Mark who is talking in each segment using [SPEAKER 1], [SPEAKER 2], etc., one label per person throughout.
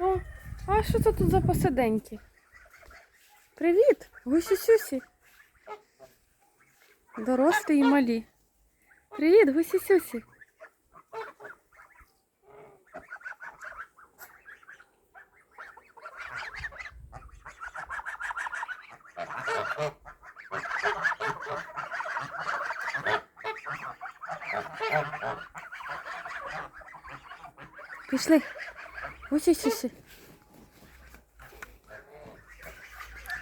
[SPEAKER 1] О, а що це тут за посиденьки? Привіт, гусі-сюсі. Дорослі і малі. Привіт, гусі-сюсі. Пішли. Гусі-сюсі.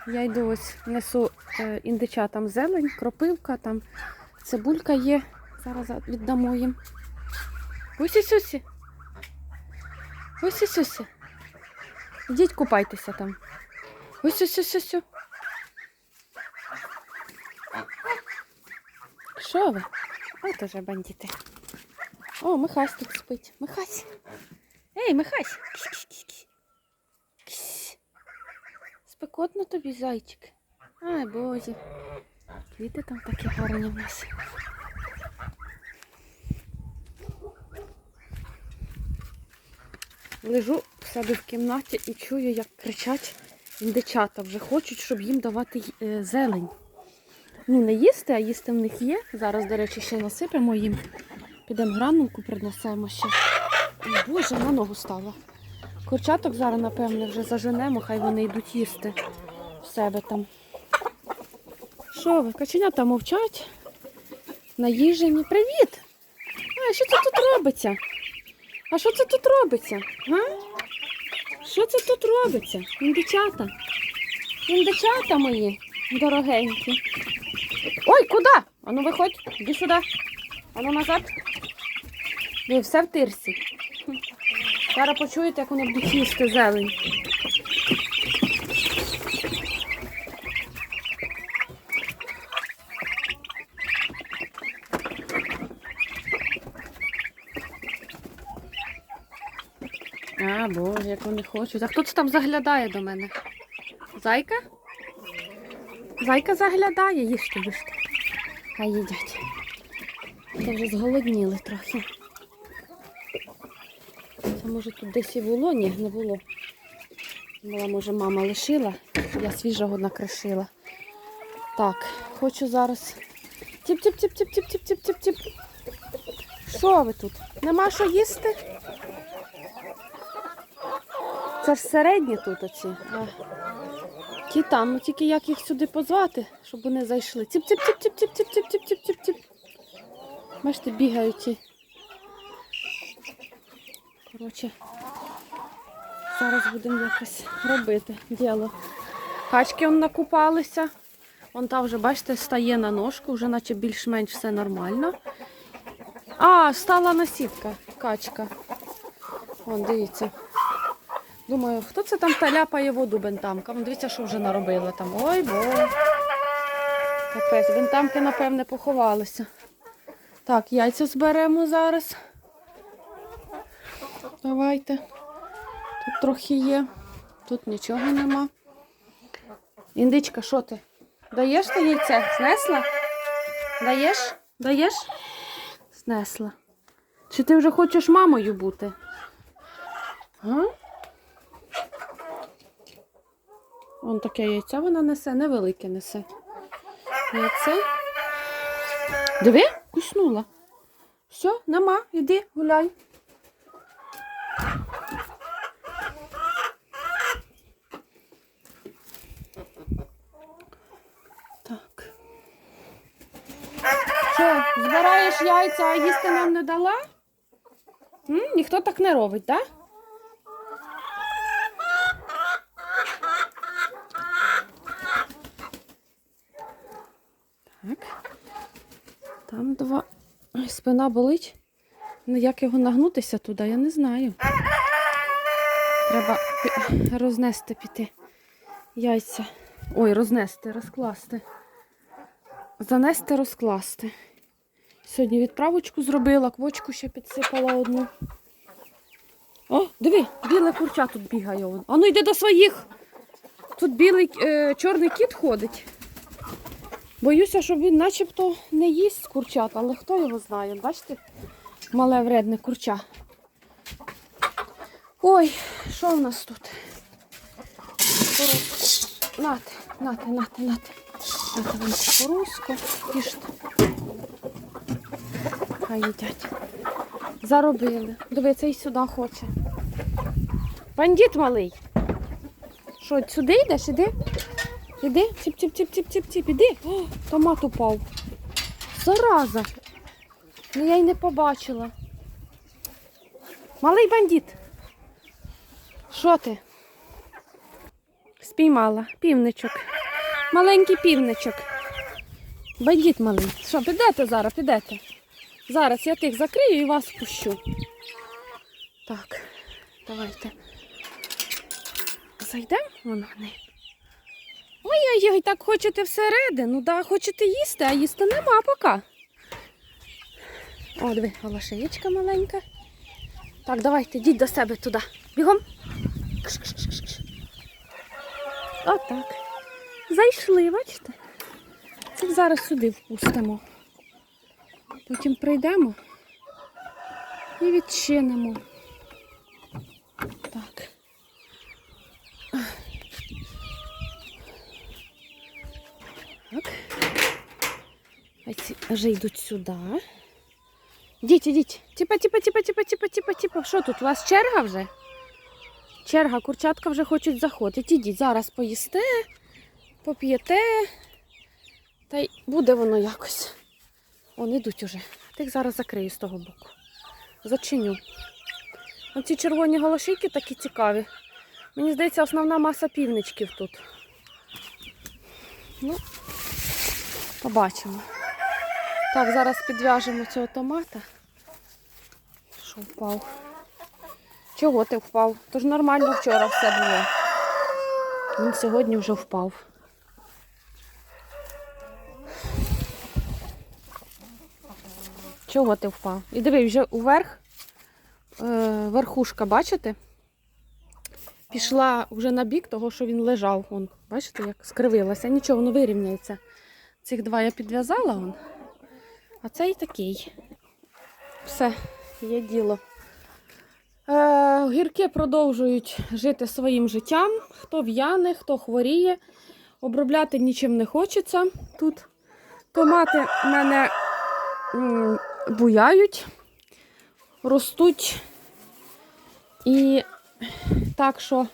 [SPEAKER 1] Я йду ось несу е, індичатам зелень, кропивка, там цибулька є. Зараз віддамо їм. Гусі-сюсі. Гусі-сюсі. Ідіть купайтеся там. Гусі-сю-сю-сю. Що ви? От уже бандити. О, Михась тут спить. Михась. Ей, Михась. Спекотно тобі, зайчик. Ай, боже. Квіти там такі гарні в нас. Лежу в себе в кімнаті і чую, як кричать індичата. Вже хочуть, щоб їм давати е, зелень. Ну, не їсти, а їсти в них є. Зараз, до речі, ще насипемо їм. Підемо гранулку принесемо ще. Боже, на ногу стала. Курчаток зараз, напевне, вже заженемо, хай вони йдуть їсти в себе там. Що ви? Каченята мовчать. Наїжені. Привіт! А, що це тут робиться? А що це тут робиться? Га? Що це тут робиться? Індичата? Індичата мої дорогенькі. Ой, куди? Ану виходь, іди сюди. Ану назад. Ви все в тирсі. Зараз почуєте, як вони будуть їсти зелень. А, боже, як вони хочуть. А хто це там заглядає до мене? Зайка? Зайка заглядає, їжте, їжте. Хай їдять. Це вже зголодніли трохи. Може тут десь і було? Ні, не було. Була, може, мама лишила, я свіжого накришила. Так, хочу зараз. Тіп-тіп-тіп-тіп-тіп-тіп-тіп-тіп. Що ви тут? Нема що їсти? Це ж середні тут оці. А ті там, ну тільки як їх сюди позвати, щоб вони зайшли. Тіп-тіп-тіп-тіп-тіп-тіп-тіп-тіп-тіп. Бачите, бігають ті. Коротше, зараз будемо якось робити діло. Качки он накупалися. Вон та вже, бачите, стає на ножку, вже наче більш-менш все нормально. А, стала насідка, качка. Вон, дивіться. Думаю, хто це там таляпає воду бентамкам? Дивіться, що вже наробила там. Ой, бо. Капець, бентамки, напевне, поховалися. Так, яйця зберемо зараз. Давайте. Тут трохи є. Тут нічого нема. Індичка, що ти? Даєш ти яйце? Знесла? Даєш? Даєш? Знесла. Чи ти вже хочеш мамою бути? А? Вон таке яйце вона несе, невелике несе. Яйце. Диви, куснула. Все, нема, іди, гуляй. Так. Що, збираєш яйця, а їсти нам не дала? М? Ніхто так не робить, так? Так. Там два. Ой, спина болить. Ну, як його нагнутися туди, я не знаю. Треба рознести піти яйця. Ой, рознести, розкласти. Занести, розкласти. Сьогодні відправочку зробила, квочку ще підсипала одну. О, диви, біле курча тут бігає. А ну йди до своїх. Тут білий е, чорний кіт ходить. Боюся, щоб він начебто не їсть курчат, але хто його знає, бачите? Мале вредне курча. Ой, що в нас тут? Кукурузку. Нате, нате, нате, нате. Нате вам. Їжте. Хай їдять. Заробили. Дивиться, і сюди хоче. Бандит малий. Що, сюди йдеш? Іди? Іди? Ціп-ціп-ціп-ціп-ціп-ціп. Іди. О, томат упав. Зараза. Ну я й не побачила. Малий бандит. Що ти? Спіймала. Півничок. Маленький півничок. Бандит малий. Що, підете зараз, підете? Зараз я тих закрию і вас пущу. Так, давайте. Зайдемо воно не. Ой-ой-ой, так хочете всередину, да, хочете їсти, а їсти нема поки. О, диви, голошеєчка маленька. Так, давайте, йдіть до себе туди. Бігом. Отак. Зайшли, бачите? Це зараз сюди впустимо. Потім прийдемо і відчинимо. Так. Так. Ці вже йдуть сюди. Ідіть, ідіть. Тіпа, тіпа, тіпа, тіпа, тіпа, тіпа, тіпа. Що тут? У вас черга вже? Черга, курчатка вже хочуть заходити. Ідіть, зараз поїсте, поп'єте. Та й буде воно якось. Вон ідуть уже. Тих зараз закрию з того боку. Зачиню. Оці червоні голошики такі цікаві. Мені здається, основна маса півничків тут. Ну, побачимо. Так, зараз підв'яжемо цього томата. Що впав? Чого ти впав? Тож нормально вчора все було. Він сьогодні вже впав. Чого ти впав? І диви, вже уверх, е, верхушка, бачите? Пішла вже на бік того, що він лежав. Вон, бачите, як скривилася. Нічого, воно вирівняється. Цих два я підв'язала, вон. а цей такий. Все, є діло. Е, гірки продовжують жити своїм життям. Хто в'яне, хто хворіє. Обробляти нічим не хочеться тут. Томати в мене буяють, ростуть. І так що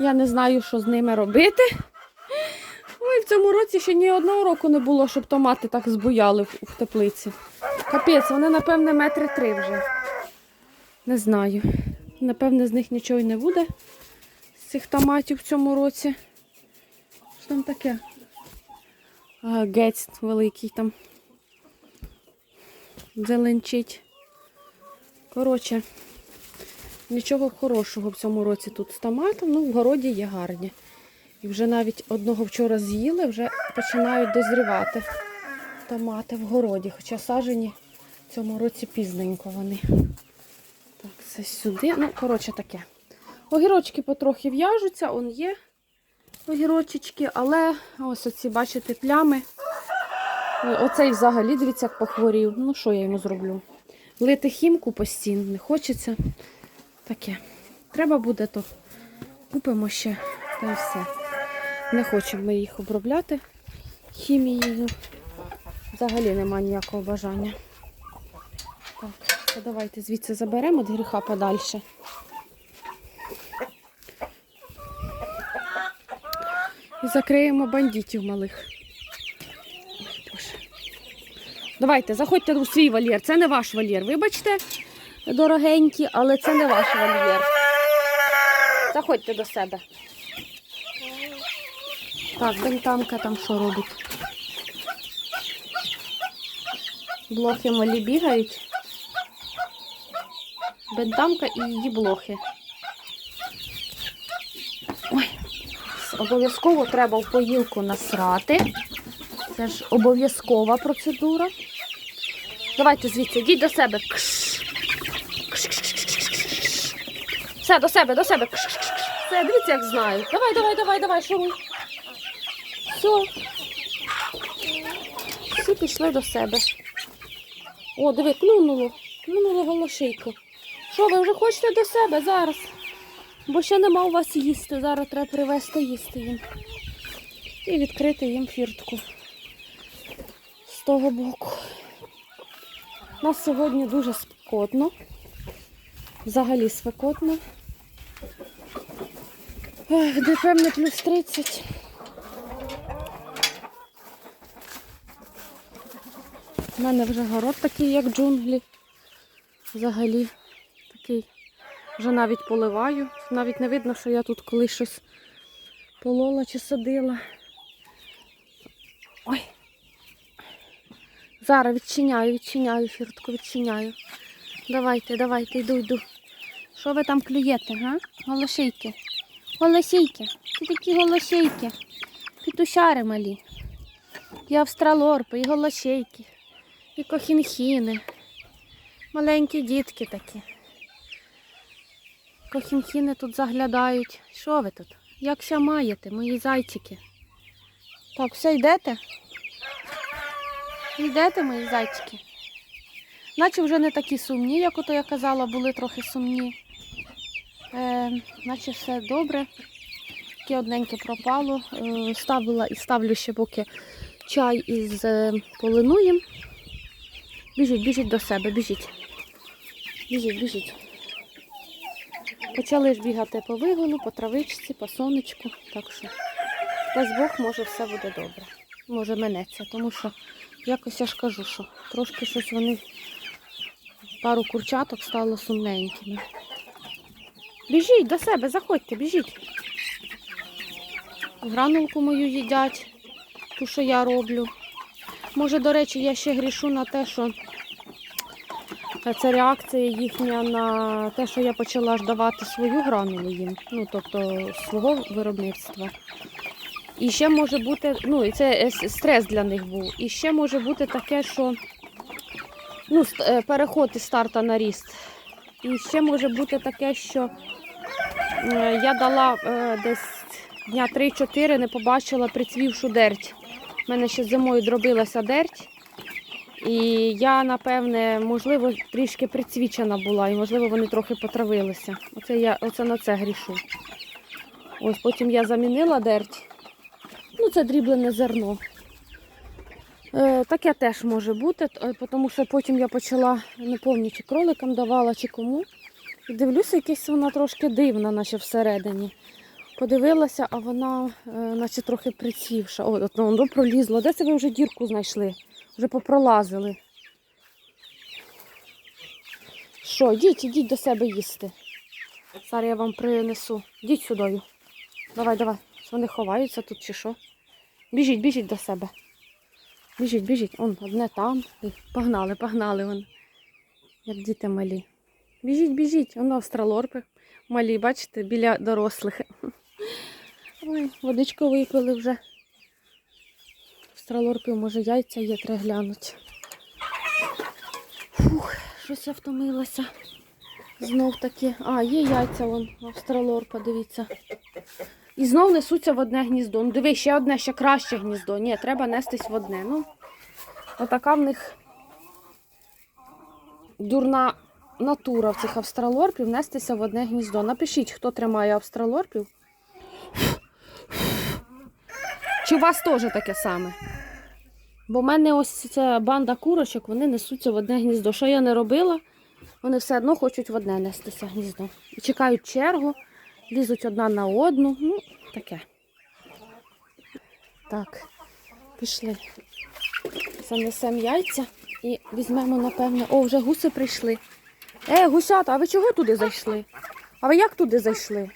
[SPEAKER 1] я не знаю, що з ними робити. Ой, в цьому році ще ні одного року не було, щоб томати так збуяли в, теплиці. Капець, вони, напевне, метри три вже. Не знаю. Напевне, з них нічого й не буде. З цих томатів в цьому році. Що там таке? Гець великий там. Зеленчить. Коротше, нічого хорошого в цьому році тут з томатом. Ну, в городі є гарні. І вже навіть одного вчора з'їли, вже починають дозрівати томати в городі. Хоча сажені в цьому році пізненько вони. Так, це сюди. Ну, коротше, таке. Огірочки потрохи в'яжуться, он є огірочечки, але ось оці, бачите, плями. Оцей взагалі, дивіться, як похворів. Ну, що я йому зроблю? Лити хімку постійно не хочеться. Таке. Треба буде, то купимо ще та й все. Не хочемо ми їх обробляти хімією. Взагалі нема ніякого бажання. Так, то давайте звідси заберемо від гріха подальше. І закриємо бандитів малих. Ой, Боже. Давайте, заходьте у свій вольєр. Це не ваш вольєр. Вибачте, дорогенькі, але це не ваш вольєр. Заходьте до себе. Так, бентамка там що робить? Блохи малі бігають. Бентамка і її блохи. Ой, обов'язково треба в поїлку насрати. Це ж обов'язкова процедура. Давайте звідси, йдіть до себе. Все, до себе, до себе. Все, дивіться, як знають. Давай, давай, давай, давай, шуруй. Все. Всі пішли до себе. О, диви, клюнуло. Клюнуло голошейку. Що, ви вже хочете до себе зараз? Бо ще нема у вас їсти. Зараз треба привезти їсти їм. І відкрити їм фіртку з того боку. У нас сьогодні дуже спекотно. Взагалі спекотно. Де певне плюс 30. У мене вже город такий, як джунглі. Взагалі такий. Вже навіть поливаю. Навіть не видно, що я тут колись щось полола чи садила. Ой. Зараз відчиняю, відчиняю, фіртку, відчиняю. Давайте, давайте, йду, йду. Що ви там клюєте, га? Голошейки. Голошейки. Ти такі голошейки. Петушари малі. І австралорпи, і голошейки, і кохінхіни. Маленькі дітки такі. Кохінхіни тут заглядають. Що ви тут? Як ся маєте, мої зайчики? Так, все, йдете? Йдете, мої зайчики? Наче вже не такі сумні, як ото я казала, були трохи сумні. Е, наче все добре. Таке одненьке пропало. Е, ставила і ставлю ще поки чай із е, полинуєм. Біжіть, біжіть до себе, біжіть. Біжіть, біжіть. Почали ж бігати по вигону, по травичці, по сонечку. Так що, дасть Бог, може, все буде добре. Може, минеться, тому що якось я ж кажу, що трошки щось вони, пару курчаток стало сумненькими. Біжіть до себе, заходьте, біжіть. Гранулку мою їдять, ту, що я роблю. Може, до речі, я ще грішу на те, що це реакція їхня на те, що я почала ж давати свою гранулу їм, ну тобто свого виробництва. І ще може бути, ну і це е, стрес для них був. І ще може бути таке, що ну, е, переход із старта на ріст. І ще може бути таке, що е, я дала десь дня 3-4, не побачила прицвівшу дерть. У мене ще зимою дробилася дерть. І я, напевне, можливо, трішки прицвічена була, і, можливо, вони трохи потравилися. Оце я оце на це грішу. Ось потім я замінила дерть. Ну, це дріблене зерно. Е, таке теж може бути, е, тому що потім я почала, не пам'ятаю, чи кроликам давала, чи кому. І дивлюся, якась вона трошки дивна, наче всередині. Подивилася, а вона е, наче трохи прицівша. О, от воно пролізло. Де це ви вже дірку знайшли? Вже попролазили. Що, йдіть, ідіть до себе їсти. Зараз я вам принесу. Йдіть сюди. Давай, давай. Вони ховаються тут чи що? Біжіть, біжіть до себе. Біжіть, біжіть. Он одне там. Погнали, погнали вон. Як діти малі. Біжіть, біжіть. Воно австралорпи. Малі, бачите, біля дорослих. Ой, водичку випили вже. Австралорпів, може, яйця є, треба глянути. Фух, щось я втомилася. Знов таки. А, є яйця вон, австралорпа, дивіться. І знов несуться в одне гніздо. Ну, диви, ще одне, ще краще гніздо. Ні, треба нестись в одне. Ну, отака в них дурна натура в цих австралорпів нестися в одне гніздо. Напишіть, хто тримає австралорпів. Чи у вас теж таке саме? Бо в мене ось ця банда курочок, вони несуться в одне гніздо. Що я не робила, вони все одно хочуть в одне нестися гніздо. І чекають чергу, лізуть одна на одну. Ну, таке. Так, пішли. Занесемо яйця і візьмемо, напевно. О, вже гуси прийшли. Е, гусята, а ви чого туди зайшли? А ви як туди зайшли?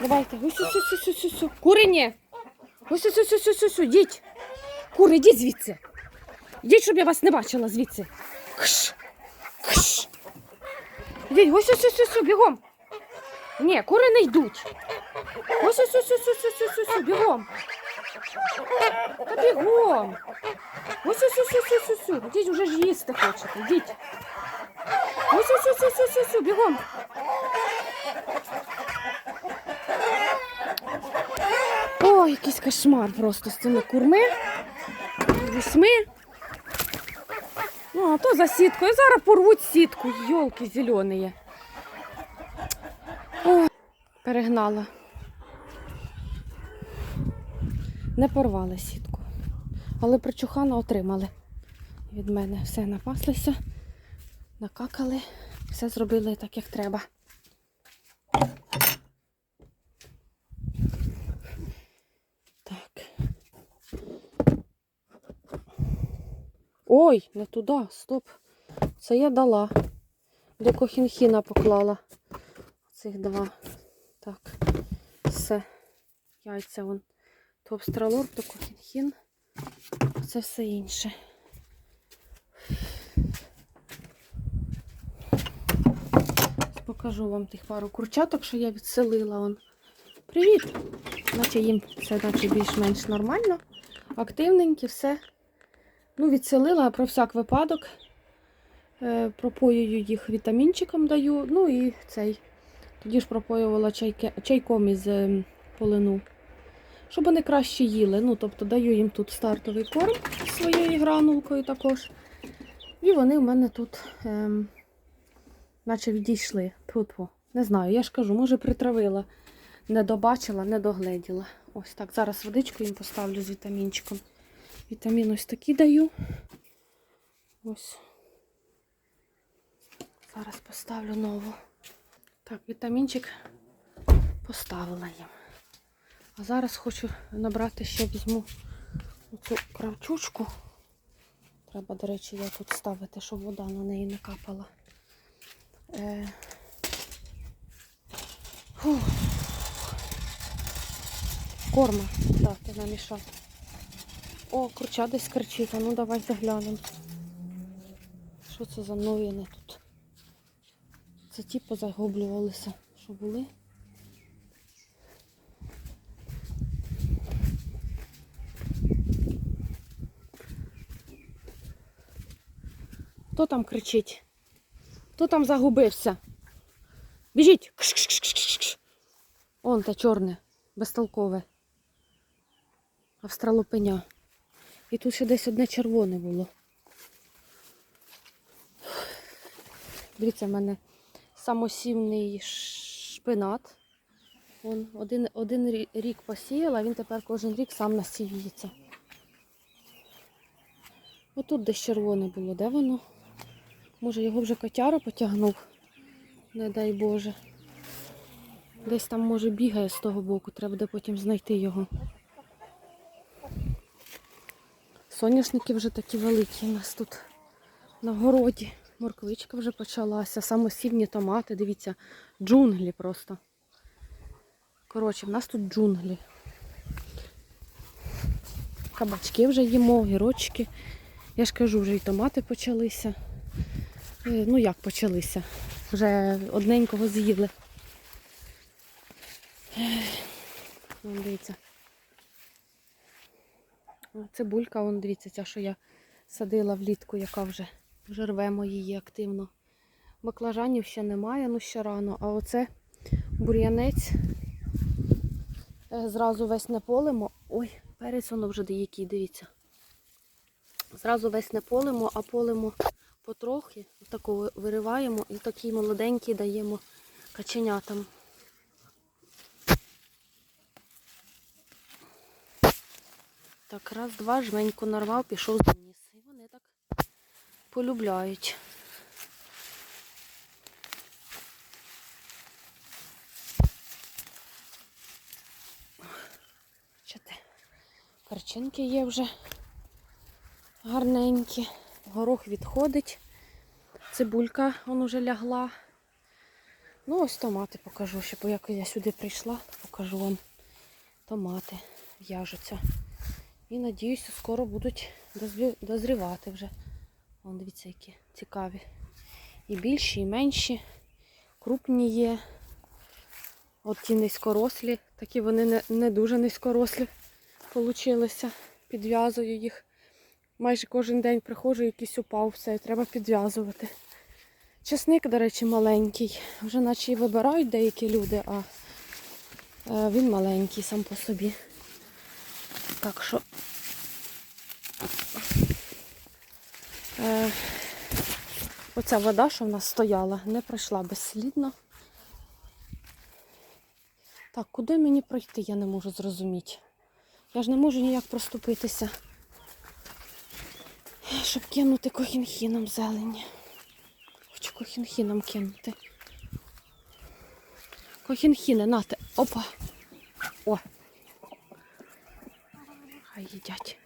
[SPEAKER 1] Давайте, гусю, сю, сю, сю, сю, сю. Кури. Гусю, сю, сю, сю, сю, сю, йдіть. Кури, йдіть звідси. Йдіть, щоб я вас не бачила звідси. Кш, кш. Дивіться, ось ось ось ось, бігом. Ні, кури не йдуть. Ось ось ось ось ось ось ось, ось бігом. Та бігом. Ось ось ось ось ось ось. ось. Діть уже ж їсти хочете. Йдіть. Ось ось ось ось ось ось, ось. бігом. Ой, якийсь кошмар просто з цими курми. Восьми. Ну, а то за сіткою. Зараз порвуть сітку, йолки зелені. О, перегнала. Не порвали сітку. Але причухана отримали від мене. Все напаслися, накакали, все зробили так, як треба. Ой, не туди, стоп. Це я дала. До кохінхіна поклала. Цих два. Так. Все. Яйця вон. Топстралор, то кохінхін. Це все інше. Покажу вам тих пару курчаток, що я відселила. Вон. Привіт! Наче їм все наче більш-менш нормально. Активненькі, все. Ну, відселила про всяк випадок. Е, пропоюю їх вітамінчиком даю. Ну і цей. Тоді ж пропоювала чайке, чайком із е, полину. Щоб вони краще їли. Ну, тобто даю їм тут стартовий корм своєю гранулкою також. І вони в мене тут ем, наче відійшли. Тьфу-тьфу. Не знаю, я ж кажу, може притравила. Не добачила, не догледіла. Ось так. Зараз водичку їм поставлю з вітамінчиком. Вітамін ось такий даю. Ось. Зараз поставлю нову. Так, вітамінчик поставила їм. А зараз хочу набрати ще візьму оцю кравчучку. Треба, до речі, я тут ставити, щоб вода на неї не капала. Е... Фух. Корма. Так, ти намішав. О, курча десь кричить. А ну давай заглянемо. Що це за новини тут? Це ті позагублювалися, що були. Хто там кричить? Хто там загубився? Біжіть! Кш-кш-кш-кш-кш. Он те чорне, безтолкове. Австралопеня. І тут ще десь одне червоне було. Дивіться, в мене самосівний шпинат. Вон, один, один рі- рік посіяла, він тепер кожен рік сам насіюється. Отут десь червоне було, де воно? Може його вже котяра потягнув? Не дай Боже. Десь там, може, бігає з того боку, треба буде потім знайти його. Соняшники вже такі великі у нас тут на городі. Морквичка вже почалася, самосівні томати, дивіться, джунглі просто. Коротше, в нас тут джунглі. Кабачки вже їмо, гірочки. Я ж кажу, вже і томати почалися. Е, Ну як почалися? Вже одненького з'їли. Дивіться. О, Цибулька, вон, дивіться, ця, що я садила влітку, яка вже, вже рвемо її активно. Баклажанів ще немає, ну ще рано. А оце бур'янець. Е, Зразу весь не полимо. Ой, перець воно вже деякий, дивіться. Зразу весь не полимо, а полимо потрохи. Такого вириваємо і такий молоденький даємо каченятам. Так, раз, два, жменьку нарвав, пішов заніс. І вони так полюбляють. Чите. Карчинки є вже гарненькі. Горох відходить. Цибулька вон уже лягла. Ну, ось томати покажу, ще, бо як я сюди прийшла, покажу вам томати в'яжуться. І надіюся, скоро будуть дозрівати вже. Вон, дивіться, які цікаві. І більші, і менші. Крупні є. От ті низькорослі. Такі вони не, не дуже низькорослі получилися. Підв'язую їх. Майже кожен день приходжу, якийсь упав, все, треба підв'язувати. Чесник, до речі, маленький. Вже наче і вибирають деякі люди, а е, він маленький сам по собі. Так що е, оця вода, що в нас стояла, не пройшла безслідно. Так, куди мені пройти, я не можу зрозуміти. Я ж не можу ніяк проступитися. Щоб кинути кохінхіном зелені. Хочу кохінхіном кинути. Кохінхіни, нате. Опа. О. Хай їдять.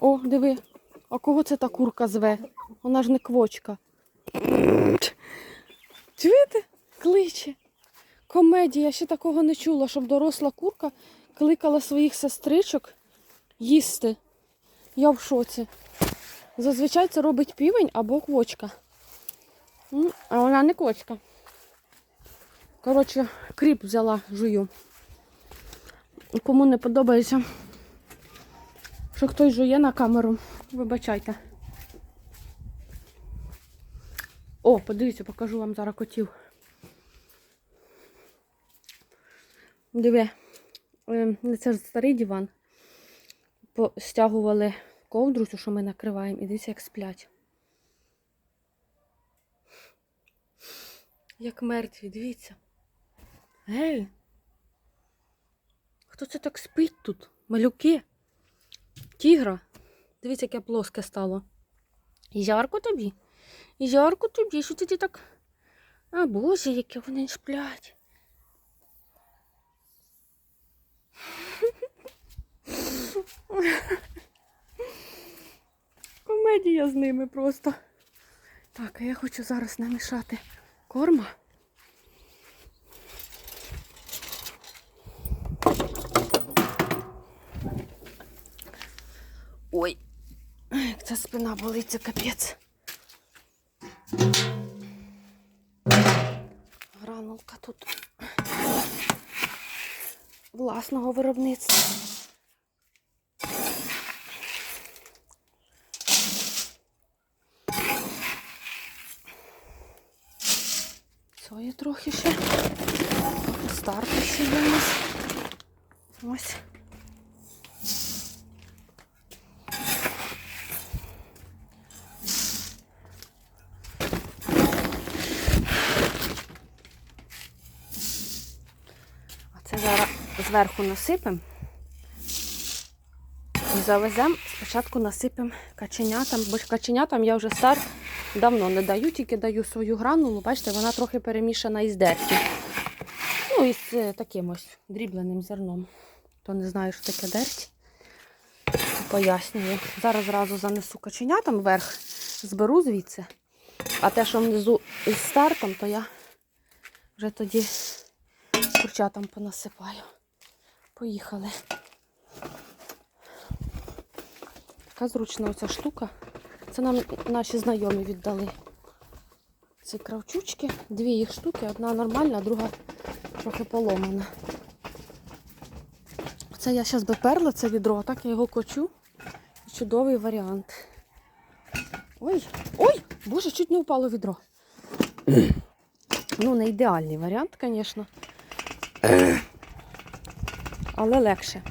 [SPEAKER 1] О, диви. А кого це та курка зве? Вона ж не квочка. Чуєте? Кличе. Комедія, я ще такого не чула, щоб доросла курка кликала своїх сестричок їсти. Я в шоці. Зазвичай це робить півень або квочка. А вона не квочка. Коротше, кріп взяла, жую. Кому не подобається, що хтось жує на камеру, вибачайте. О, подивіться, покажу вам зараз котів. Диви, е, це ж старий диван. По- Стягували ковдру, цю, що ми накриваємо, і дивіться, як сплять. Як мертві, дивіться. Гей. Хто це так спить тут? Малюки? Тігра? Дивіться, яке плоске стало. І Жарко тобі? І Жарко тобі, що ти так. А боже, які вони сплять. Комедія з ними просто. Так, а я хочу зараз намішати корма. Ой, як ця спина болить, це капець. Гранулка тут власного виробництва. Сої трохи ще. Старта ще є у нас. Ось. А це зараз зверху насипемо. І завеземо, спочатку насипемо каченятам, бо каченятам я вже стар давно не даю, тільки даю свою гранулу. Бачите, вона трохи перемішана із дерті. Ну, із е, таким ось дрібленим зерном. То не знаю, що таке дерть. Пояснюю. Зараз зразу занесу каченятам вверх, зберу звідси. А те, що внизу із стартом, то я вже тоді курчатам понасипаю. Поїхали. Така зручна оця штука. Це нам наші знайомі віддали. Ці кравчучки. Дві їх штуки, одна нормальна, а друга трохи поломана. Це я зараз би перла це відро, а так я його кочу. Чудовий варіант. Ой, ой! Боже, чуть не впало відро. Ну, не ідеальний варіант, звісно. Але легше.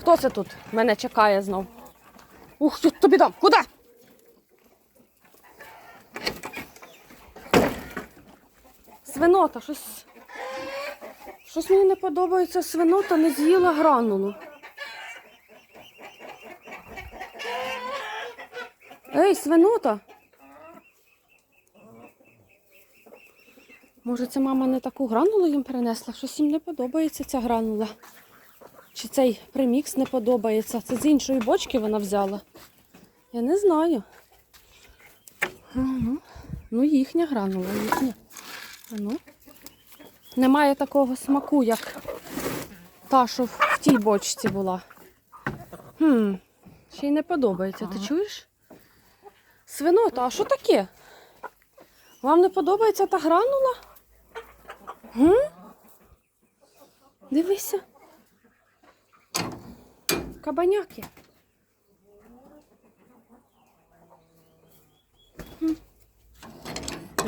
[SPEAKER 1] Хто це тут? Мене чекає знов. Ух, що тобі дам? Куди? Свинота, щось. Щось мені не подобається свинота, не з'їла гранулу. Ей, свинота. Може, це мама не таку гранулу їм перенесла? Щось їм не подобається ця гранула. Чи цей премікс не подобається? Це з іншої бочки вона взяла. Я не знаю. Ага. Ну, їхня гранула, їхня. А ну. Немає такого смаку, як та, що в в тій бочці була. Хм, ще й не подобається, ти чуєш? Свинота, а що таке? Вам не подобається та гранула? Гм? Дивися. Кабаняки.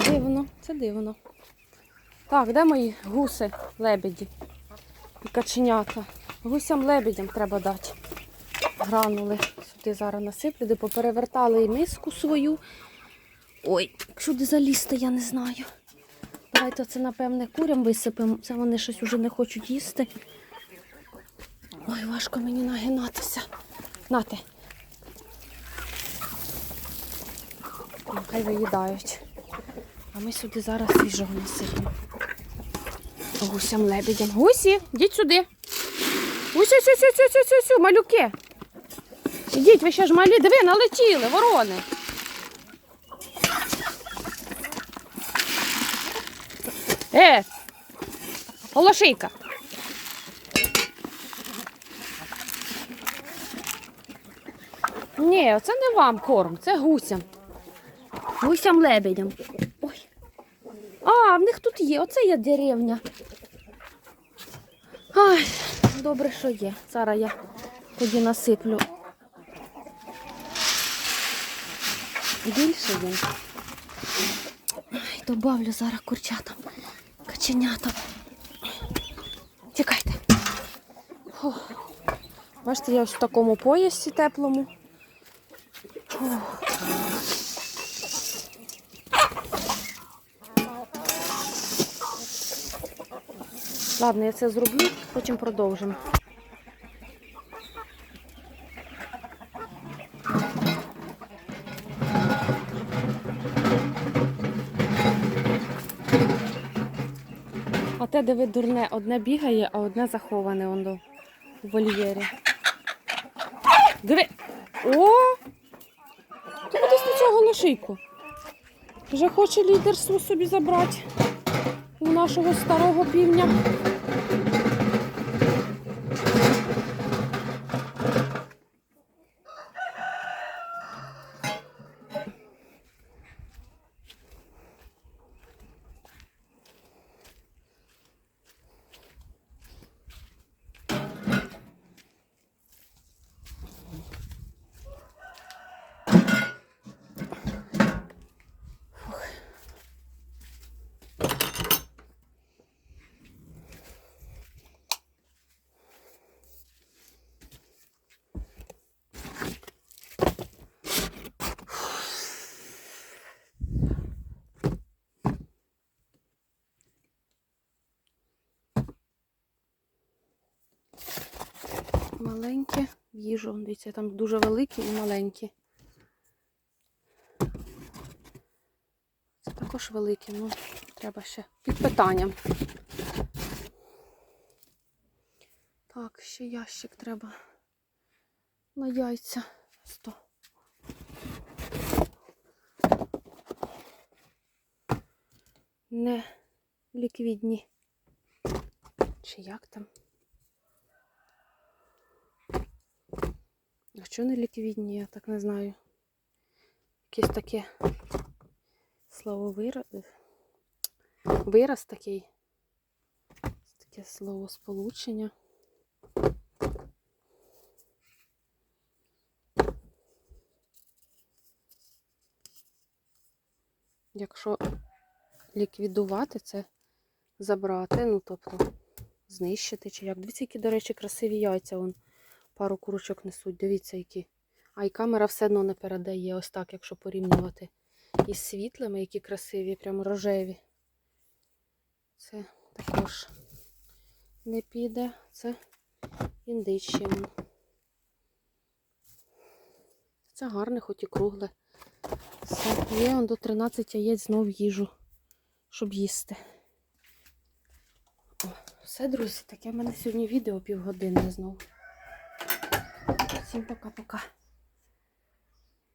[SPEAKER 1] Дивно, це дивно. Так, де мої гуси, лебеді і каченята? Гусям лебедям треба дати. Гранули сюди зараз насиплю, де поперевертали і миску свою. Ой, сюди залізти, я не знаю. Давайте це, напевне, курям висипемо. Це вони щось уже не хочуть їсти. Ой, важко мені нагинатися. Нате. Хай виїдають. А ми сюди зараз свіжого насипемо. Гусям лебедям. Гусі, йдіть сюди. Гусі, сю, сю, сю, сю, малюки. Ідіть, ви ще ж малі, диви, налетіли, ворони. Е, Голошийка. Ні, це не вам корм, це гусям. Гусям лебедям. Ой. А, в них тут є, оце є деревня. Ай, добре, що є. Зараз я тоді насиплю. Більше він. Ай, добавлю зараз курчатам, каченятам. Тікайте. Фух. Бачите, я ось в такому поясі теплому. Фух. Ладно, я це зроблю, потім продовжимо. А те, диви, дурне, одне бігає, а одне заховане воно в вольєрі. Диви! О! Ти кудись на цього лошийку. Вже хоче лідерство собі забрати у нашого старого півня. Маленькі в їжу. Дивіться, там дуже великі і маленькі. Це також великі, ну треба ще під питанням. Так, ще ящик треба на яйця. Сто. Не ліквідні. Чи як там? А що не ліквідні, я так не знаю. Якесь таке слово вираз. Такий. Таке слово сполучення. Якщо ліквідувати, це забрати, ну тобто знищити чи як. Дивіться, які, до речі, красиві яйця. Вон пару курочок несуть. Дивіться, які. А й камера все одно не передає ось так, якщо порівнювати із світлими, які красиві, прямо рожеві. Це також не піде. Це індичі. Це гарне, хоч і кругле. Все, є до 13 яєць знов їжу, щоб їсти. О, все, друзі, таке в мене сьогодні відео півгодини знову. 写真とかとか。